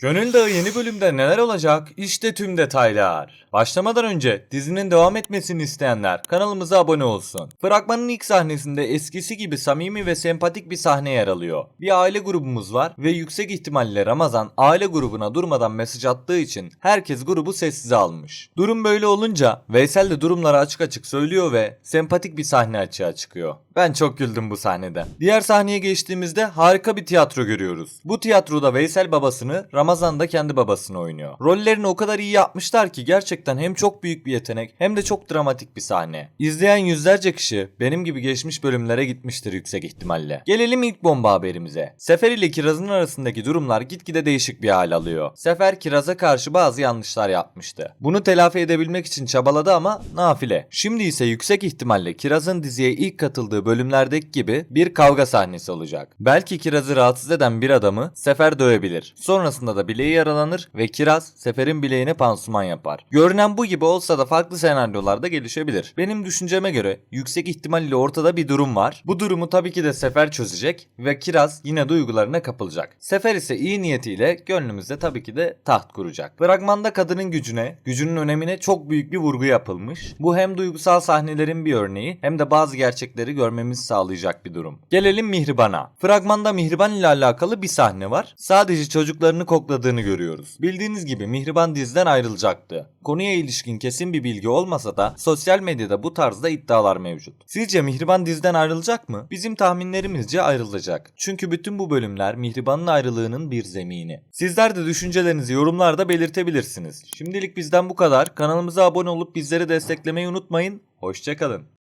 Gönül Dağı yeni bölümde neler olacak? İşte tüm detaylar. Başlamadan önce dizinin devam etmesini isteyenler kanalımıza abone olsun. Fragmanın ilk sahnesinde eskisi gibi samimi ve sempatik bir sahne yer alıyor. Bir aile grubumuz var ve yüksek ihtimalle Ramazan aile grubuna durmadan mesaj attığı için herkes grubu sessize almış. Durum böyle olunca Veysel de durumları açık açık söylüyor ve sempatik bir sahne açığa çıkıyor. Ben çok güldüm bu sahnede. Diğer sahneye geçtiğimizde harika bir tiyatro görüyoruz. Bu tiyatroda Veysel babasını, Ramazan da kendi babasını oynuyor. Rollerini o kadar iyi yapmışlar ki gerçekten hem çok büyük bir yetenek hem de çok dramatik bir sahne. İzleyen yüzlerce kişi benim gibi geçmiş bölümlere gitmiştir yüksek ihtimalle. Gelelim ilk bomba haberimize. Sefer ile Kiraz'ın arasındaki durumlar gitgide değişik bir hal alıyor. Sefer Kiraz'a karşı bazı yanlışlar yapmıştı. Bunu telafi edebilmek için çabaladı ama nafile. Şimdi ise yüksek ihtimalle Kiraz'ın diziye ilk katıldığı bölümlerdeki gibi bir kavga sahnesi olacak. Belki Kiraz'ı rahatsız eden bir adamı Sefer dövebilir. Sonrasında da bileği yaralanır ve Kiraz Sefer'in bileğine pansuman yapar. Görünen bu gibi olsa da farklı senaryolarda gelişebilir. Benim düşünceme göre yüksek ihtimalle ortada bir durum var. Bu durumu tabii ki de Sefer çözecek ve Kiraz yine duygularına kapılacak. Sefer ise iyi niyetiyle gönlümüzde tabii ki de taht kuracak. Fragmanda kadının gücüne, gücünün önemine çok büyük bir vurgu yapılmış. Bu hem duygusal sahnelerin bir örneği hem de bazı gerçekleri görmemizi sağlayacak bir durum. Gelelim Mihriban'a. Fragmanda Mihriban ile alakalı bir sahne var. Sadece çocuklarını kokladığını görüyoruz. Bildiğiniz gibi Mihriban diziden ayrılacaktı. Konuya ilişkin kesin bir bilgi olmasa da sosyal medyada bu tarzda iddialar mevcut. Sizce Mihriban diziden ayrılacak mı? Bizim tahminlerimizce ayrılacak. Çünkü bütün bu bölümler Mihriban'ın ayrılığının bir zemini. Sizler de düşüncelerinizi yorumlarda belirtebilirsiniz. Şimdilik bizden bu kadar. Kanalımıza abone olup bizleri desteklemeyi unutmayın. Hoşçakalın.